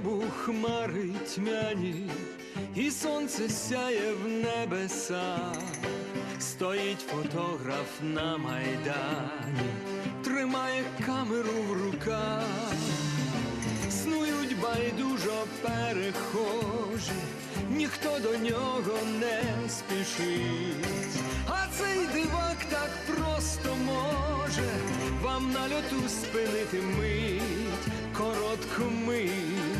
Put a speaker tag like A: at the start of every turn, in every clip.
A: небу хмари тьмяні, і сонце сяє в небеса. Стоїть фотограф на майдані, тримає камеру в руках, снують байдужо перехожі, ніхто до нього не спішить. А цей дивак так просто може вам на льоту спинити мить, коротку мить.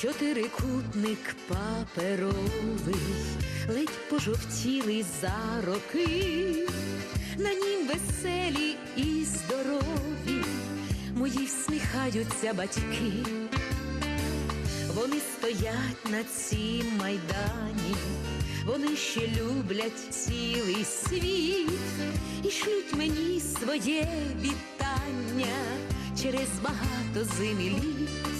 B: Чотирикутник паперовий, ледь пожовтілий за роки, на нім веселі і здорові, мої всміхаються батьки. Вони стоять на цім майдані, вони ще люблять цілий світ. І шлють мені своє вітання через багато зим і літ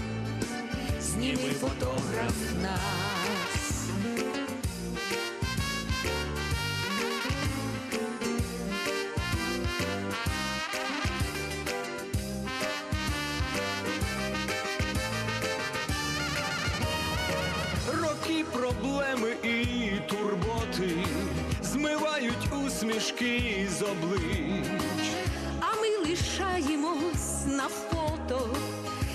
A: зніми фотограф нас. Роки проблеми і турботи змивають усмішки з облич.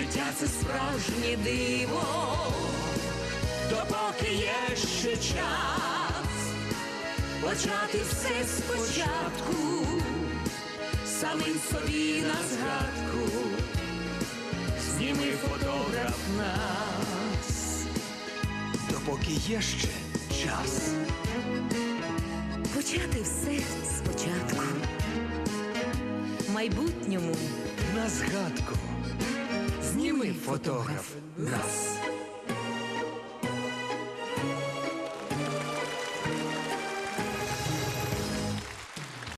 A: життя це справжнє диво, допоки є ще час, почати все спочатку. Самим собі на згадку, зніми фотограф нас, допоки є ще час.
B: почати все спочатку. Майбутньому
A: На згадку, зніми фотограф нас.